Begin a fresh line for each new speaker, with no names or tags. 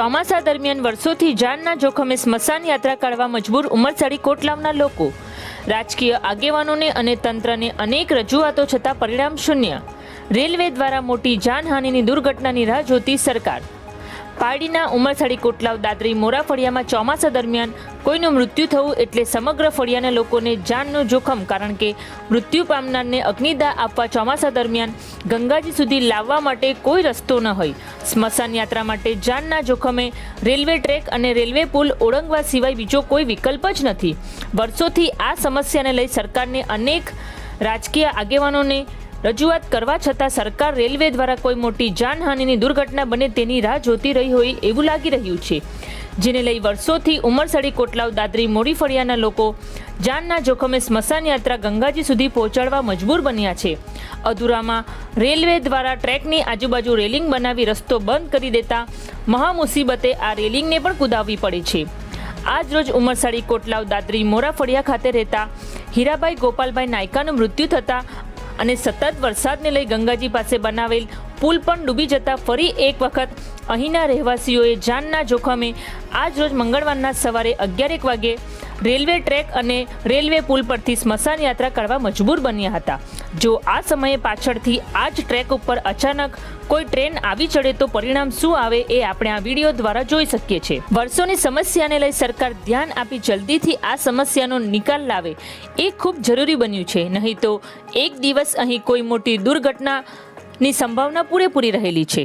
ચોમાસા દરમિયાન વર્ષોથી જાનના જોખમે સ્મશાન યાત્રા કાઢવા મજબૂર ઉમરસાડી કોટલામના લોકો. રાજકીય આગેવાનોને અને તંત્રને અનેક રજૂઆતો છતાં પરિણામ શૂન્ય. રેલવે દ્વારા મોટી જાનહાનિની દુર્ઘટનાની રાહ જોતી સરકાર. પારડીના ઉમરસાડી કોટલાવ દાદરી મોરા ફળિયામાં ચોમાસા દરમિયાન કોઈનું મૃત્યુ થવું એટલે સમગ્ર ફળિયાના લોકોને જાનનું જોખમ કારણ કે મૃત્યુ પામનારને અગ્નિદાહ આપવા ચોમાસા દરમિયાન ગંગાજી સુધી લાવવા માટે કોઈ રસ્તો ન હોય. સ્મશાન યાત્રા માટે જાનના જોખમે રેલવે ટ્રેક અને રેલવે પુલ ઓળંગવા સિવાય બીજો કોઈ વિકલ્પ જ નથી. વર્ષોથી આ સમસ્યાને લઈ સરકારને અનેક રાજકીય આગેવાનોને રજૂઆત કરવા છતાં સરકાર રેલવે દ્વારા કોઈ મોટી જાનહાનિની દુર્ઘટના બને તેની રાહ જોતી રહી હોય એવું લાગી રહ્યું છે. જેને લઈ વર્ષોથી ઉમરસડી કોટલાવ દાદરી મોડી ફળિયાના લોકો જાનના જોખમે સ્મશાન યાત્રા ગંગાજી સુધી પહોંચાડવા મજબૂર બન્યા છે. અધૂરામાં રેલવે દ્વારા ટ્રેકની આજુબાજુ રેલિંગ બનાવી રસ્તો બંધ કરી દેતા મહામુસીબતે આ રેલિંગને પણ કુદાવવી પડે છે. આજ રોજ ઉમરસાડી કોટલાવ દાદરી મોરા ફળિયા ખાતે રહેતા હીરાભાઈ ગોપાલભાઈ નાયકાનું મૃત્યુ થતાં અને સતત વરસાદને લઈ ગંગાજી પાસે બનાવેલ પુલ પણ ડૂબી જતા ફરી એક વખત અહીંના રહેવાસીઓએ જાનના જોખમે આજ રોજ મંગળવારના સવારે અગિયારેક વાગે રેલવે ટ્રેક અને રેલવે પુલ પરથી સ્મશાન યાત્રા કરવા મજબૂર બન્યા હતા. જો આ સમયે પાછળથી આ જ ટ્રેક ઉપર અચાનક કોઈ ટ્રેન આવી ચડે તો પરિણામ શું આવે એ આપણે આ વીડિયો દ્વારા જોઈ શકીએ છીએ. વર્ષોની સમસ્યાને લઈ સરકાર ધ્યાન આપી જલ્દીથી આ સમસ્યાનો નિકાલ લાવે એ ખૂબ જરૂરી બન્યું છે. નહીં તો એક દિવસ અહીં કોઈ મોટી દુર્ઘટનાની સંભાવના પૂરેપૂરી રહેલી છે.